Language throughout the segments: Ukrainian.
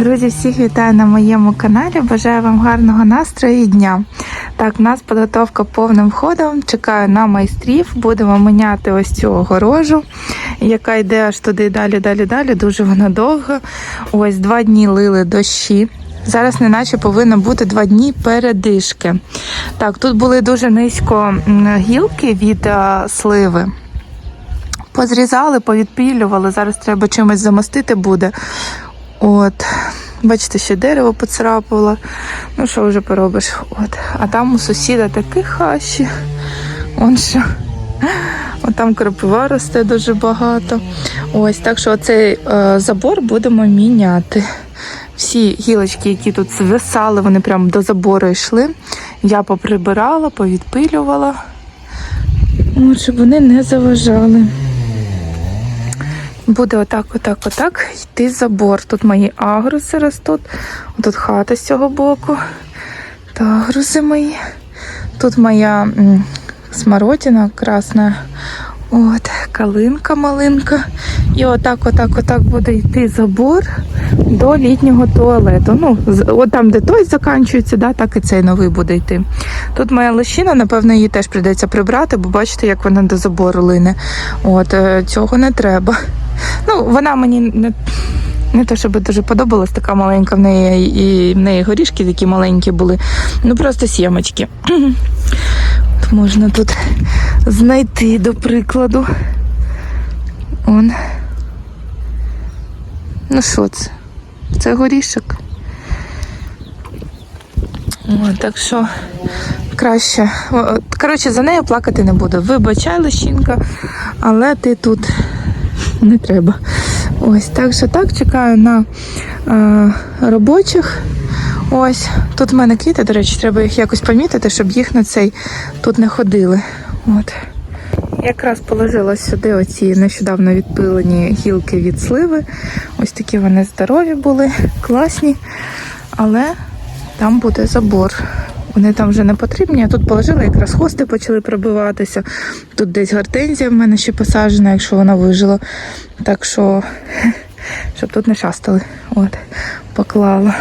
Друзі, всіх вітаю на моєму каналі. Бажаю вам гарного настрою і дня. Так, у нас підготовка повним ходом. Чекаю на майстрів. Будемо міняти ось цю огорожу, яка йде аж туди далі, далі, далі. Дуже вона довга. Ось два дні лили дощі. Зараз неначе повинно бути два дні передишки. Так, тут були дуже низько гілки від сливи. Позрізали, повідпілювали. Зараз треба чимось замостити буде. От, бачите, ще дерево поцарапало. Ну, що вже поробиш? От. А там у сусіда такі хащі. Он що. От там крапива росте дуже багато. Ось, так що цей е, забор будемо міняти. Всі гілочки, які тут звисали, вони прямо до забору йшли. Я поприбирала, повідпилювала. От, щоб вони не заважали. Буде отак, отак, отак йти забор. Тут мої агруси ростуть. Тут хата з цього боку. Та агруси мої. Тут моя смородина красна. От, калинка малинка. І отак, отак, отак буде йти забор до літнього туалету. Ну, от там, де той закінчується, да, так і цей новий буде йти. Тут моя лощина, напевно, її теж прийдеться прибрати, бо бачите, як вона до забору лине. От, е, цього не треба. Ну, вона мені не, не те, щоб дуже подобалась, така маленька в неї, і в неї горішки такі маленькі були. Ну просто сімочки. Можна тут знайти, до прикладу. Он. Ну що це? Це горішок. О, так що краще. Коротше, за нею плакати не буду. Вибачай, лещинка, але ти тут не треба. Ось так що так чекаю на е, робочих. Ось тут в мене квіти, до речі, треба їх якось помітити, щоб їх на цей тут не ходили. От. Якраз положила сюди оці нещодавно відпилені гілки від сливи. Ось такі вони здорові були, класні. Але там буде забор. Вони там вже не потрібні. Тут положила, якраз хости почали пробиватися. Тут десь гортензія в мене ще посаджена, якщо вона вижила. Так що, щоб тут не шастали. От, поклала.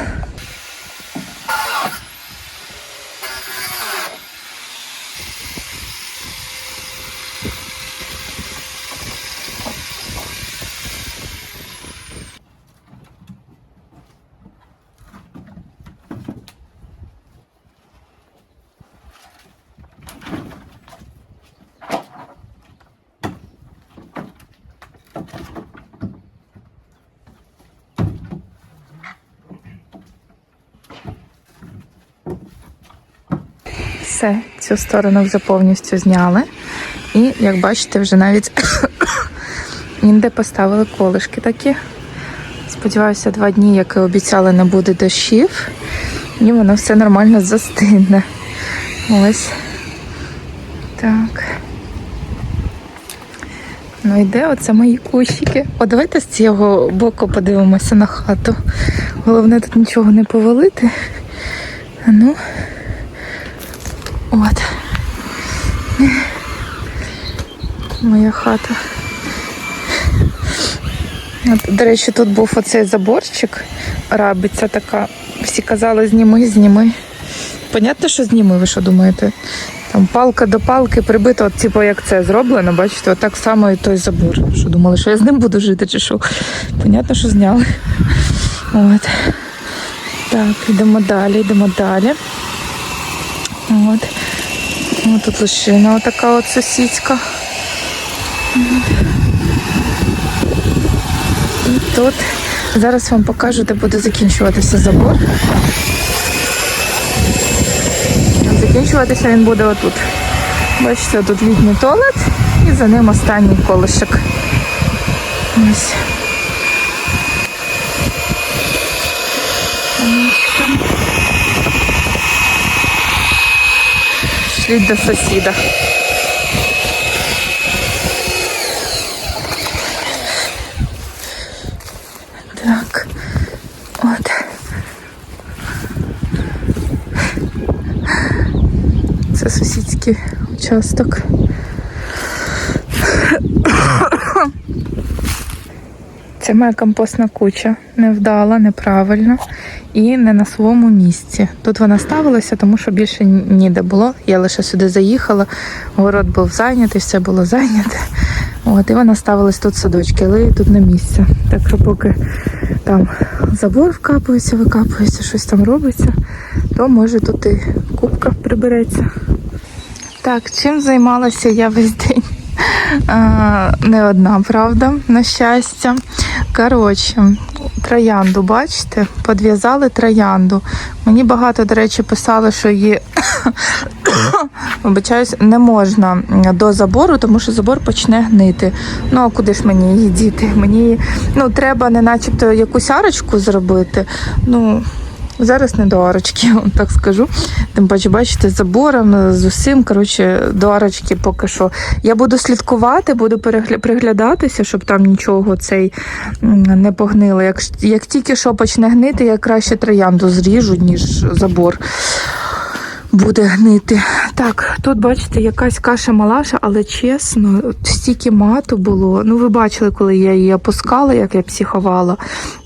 Все, цю сторону вже повністю зняли. І, як бачите, вже навіть інде поставили колишки такі. Сподіваюся, два дні, як і обіцяли, не буде дощів. І воно все нормально застигне. Ось. Так. Ну йде оце мої кущики. О, давайте з цього боку подивимося на хату. Головне тут нічого не повалити. А ну. От. Моя хата. От, до речі, тут був оцей заборчик, рабиця така. Всі казали, зніми, зніми. Понятно, що зніми, ви що думаєте? Там палка до палки прибита, от типу як це зроблено, бачите, отак само і той забор. Що думали, що я з ним буду жити чи що? Понятно, що зняли. От. Так, йдемо далі, йдемо далі. От. Ось тут лишина отака от сусідська. І тут зараз вам покажу, де буде закінчуватися забор. Закінчуватися він буде отут. Бачите, тут літній туалет і за ним останній колишок. Ось. Шліть до сусіда. Так. От. Це сусідський участок. Це моя компостна куча. Невдала, неправильно і не на своєму місці. Тут вона ставилася, тому що більше ніде було. Я лише сюди заїхала, город був зайнятий, все було зайняте. От, і вона ставилась тут в садочки, але їй тут не місце. Так що поки там забор вкапується, викапується, щось там робиться, то може тут і кубка прибереться. Так, чим займалася я весь день? А, не одна, правда, на щастя. Коротше, троянду, бачите, Подв'язали троянду. Мені багато, до речі, писали, що її вибачаюсь, не можна до забору, тому що забор почне гнити. Ну а куди ж мені її діти? Мені ну, треба не начебто якусь арочку зробити. Ну, Зараз не до арочки, так скажу. Тим паче, бачите, забором, з усім. Коротше, до арочки поки що. Я буду слідкувати, буду приглядатися, щоб там нічого цей не погнило. Як, як тільки що почне гнити, я краще троянду зріжу, ніж забор буде гнити. Так, тут бачите, якась каша малаша, але чесно, стільки мату було. Ну, ви бачили, коли я її опускала, як я психувала.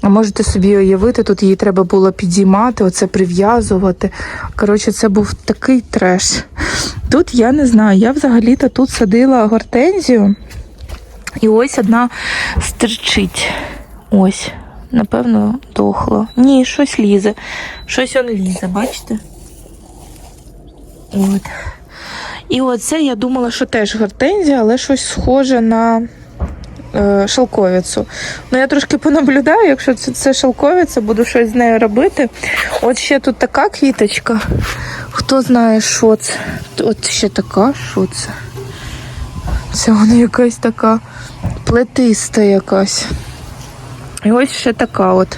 Можете собі уявити, тут її треба було підіймати, оце прив'язувати. Коротше, це був такий треш. Тут я не знаю, я взагалі-то тут садила гортензію, і ось одна стерчить. Ось, напевно, дохло. Ні, щось лізе. Щось он лізе, бачите? От. І оце я думала, що теж гортензія, але щось схоже на е, шелковицю. Ну, я трошки понаблюдаю, якщо це, це шелковиця, буду щось з нею робити. От ще тут така квіточка. Хто знає, що це? От ще така, що це? Це вона якась така плетиста якась. І ось ще така от.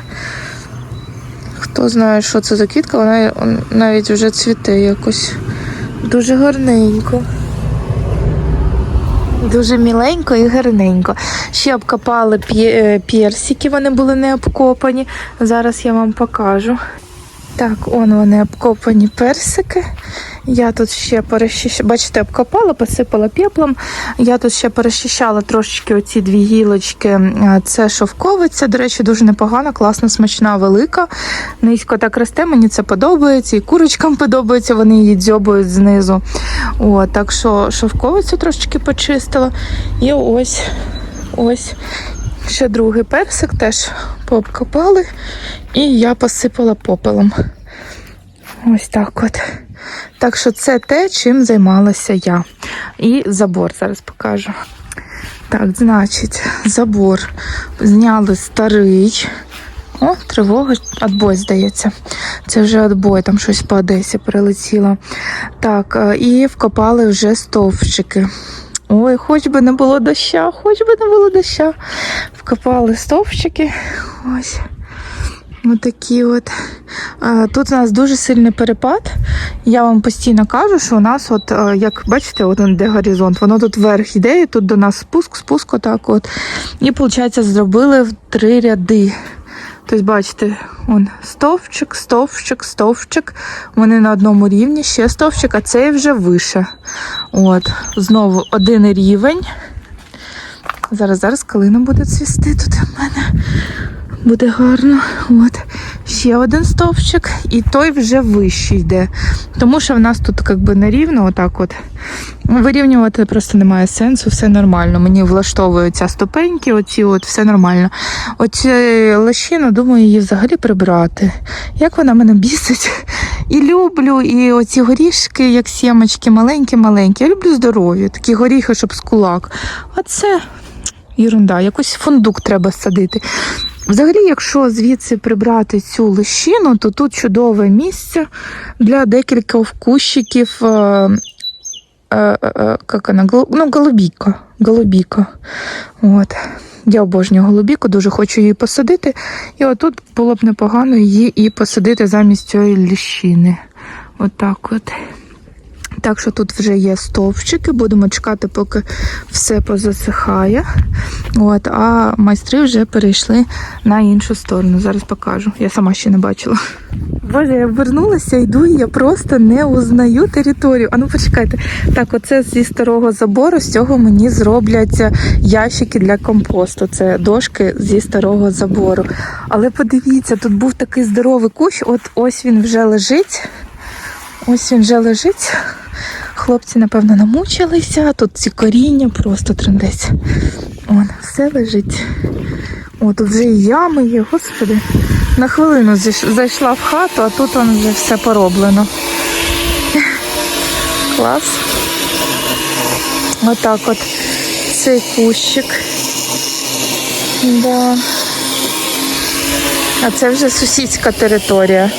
Хто знає, що це за квітка, вона навіть вже цвіте якось. Дуже гарненько. Дуже міленько і гарненько. Ще обкопали е, персики, вони були не обкопані. Зараз я вам покажу. Так, он вони обкопані персики. Я тут ще перещищала, бачите, обкопала, посипала пеплом. Я тут ще перещищала трошечки оці дві гілочки. Це шовковиця, до речі, дуже непогана, класна, смачна, велика. Низько так росте, мені це подобається. І курочкам подобається, вони її дзьобують знизу. О, так що шовковицю трошечки почистила. І ось ось ще другий персик теж пообкопали. І я посипала попелом. Ось так от. Так що це те, чим займалася я. І забор зараз покажу. Так, значить, забор зняли старий. О, тривога, отбой, здається. Це вже отбой, там щось по Одесі прилетіло. Так, е, і вкопали вже стовпчики. Ой, хоч би не було доща, хоч би не було доща. Вкопали стовпчики. Ось. Отакі от. Тут у нас дуже сильний перепад. Я вам постійно кажу, що у нас, от, е, як бачите, от де горизонт, воно тут вверх йде, і тут до нас спуск, спуск, отак от. І, виходить, зробили в три ряди. Тобто, бачите, он стовпчик, стовпчик, стовпчик. Вони на одному рівні, ще стовпчик, а цей вже вище. От, знову один рівень. Зараз, зараз калина буде цвісти тут у мене. Буде гарно. От. Ще один стовпчик, і той вже вищий йде. Тому що в нас тут якби нерівно, отак от. Вирівнювати просто немає сенсу, все нормально. Мені влаштовуються ступеньки, оці от, все нормально. Оці лощину, думаю, її взагалі прибрати. Як вона мене бісить. І люблю, і оці горішки, як сімочки, маленькі-маленькі. Я люблю здорові, такі горіхи, щоб з кулак. А це ерунда, якийсь фундук треба садити. Взагалі, якщо звідси прибрати цю лищину, то тут чудове місце для декількох кущиків. е, е, е, Ну, голубіка. голубіка. От. Я обожнюю голубіку, дуже хочу її посадити. І отут було б непогано її і посадити замість цієї ліщини. Отак от. Так що тут вже є стовпчики, будемо чекати, поки все позасихає. От, а майстри вже перейшли на іншу сторону. Зараз покажу. Я сама ще не бачила. Боже, я обернулася, йду, і я просто не узнаю територію. А ну почекайте. Так, оце зі старого забору, з цього мені зроблять ящики для компосту. Це дошки зі старого забору. Але подивіться, тут був такий здоровий кущ, от ось він вже лежить. Ось він вже лежить. Хлопці, напевно, намучилися. Тут ці коріння просто трендець. Вон, все лежить. О, тут вже і ями є, господи. На хвилину зайшла в хату, а тут воно вже все пороблено. Клас. Отак от цей кущик. Да. А це вже сусідська територія.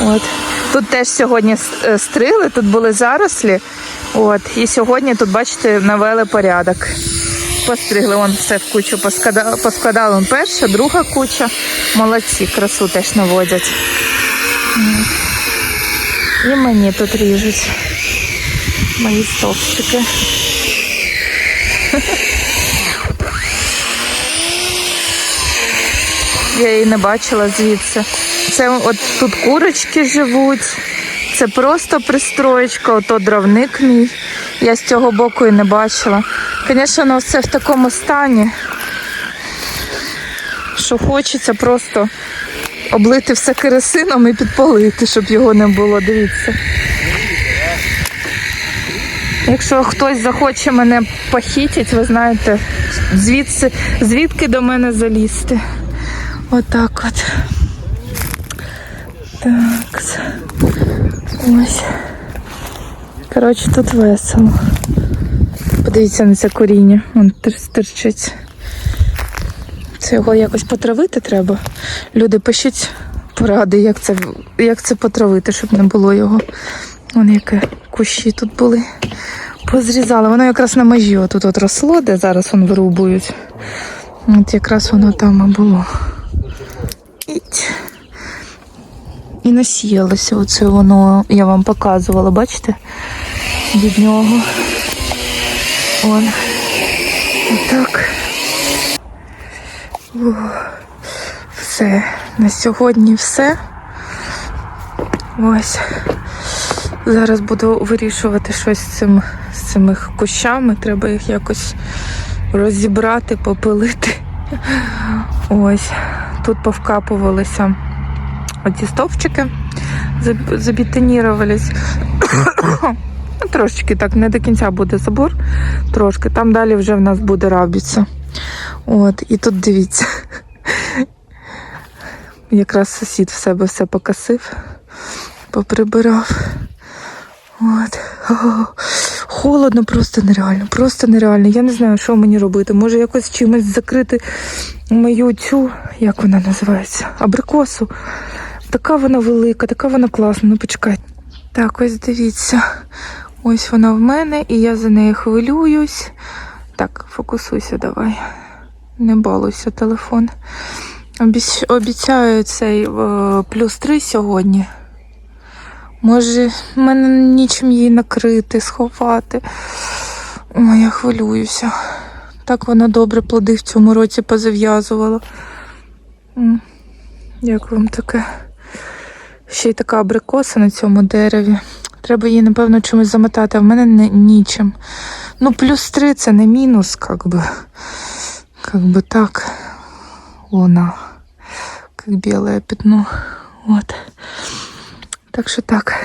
От. Тут теж сьогодні е, стригли, тут були зарослі. От. І сьогодні тут, бачите, навели порядок. Постригли, вон все в кучу поскладали, поскладали. Вон перша, друга куча. Молодці, красу теж наводять. І мені тут ріжуть. Мої стовпчики. Я її не бачила звідси. Це от тут курочки живуть. Це просто пристроєчка, ото дровник мій. Я з цього боку і не бачила. Звісно, воно все в такому стані, що хочеться просто облити все керосином і підпалити, щоб його не було. Дивіться. Якщо хтось захоче мене похитити, ви знаєте, звідси, звідки до мене залізти. Отак от. Так. Ось. Коротше, тут весело. Подивіться на це коріння. Вон стирчить. Це його якось потравити треба. Люди пишіть поради, як це, як це потравити, щоб не було його. Вон яке кущі тут були. Позрізали. Воно якраз на межі отут от росло, де зараз вон вирубують. От якраз воно там і було. Іть. І насіялося оце воно, я вам показувала, бачите? Від нього. Вон. Отак. Все. На сьогодні все. Ось. Зараз буду вирішувати щось з, цим, з цими кущами. Треба їх якось розібрати, попилити. Ось. Тут повкапувалися оці стовпчики, заб- забетонірувались. Трошечки так, не до кінця буде забор, трошки. Там далі вже в нас буде рабіця. От, і тут дивіться. Якраз сусід в себе все покосив, поприбирав. От. Холодно, просто нереально, просто нереально. Я не знаю, що мені робити. Може якось чимось закрити мою цю, як вона називається, абрикосу. Така вона велика, така вона класна. Ну почекайте. Так, ось дивіться. Ось вона в мене, і я за нею хвилююсь. Так, фокусуйся, давай. Не балуйся телефон. Обіцяю цей е, плюс 3 сьогодні. Може, мене нічим її накрити, сховати. Ой, я хвилююся. Так вона добре плоди в цьому році позав'язувала. Як вам таке? Ще й така абрикоса на цьому дереві. Треба її, напевно, чимось замотати, а в мене не, нічим. Ну, плюс три це не мінус, как би. Как би так. Луна. Як біле пятно. От. Так що так.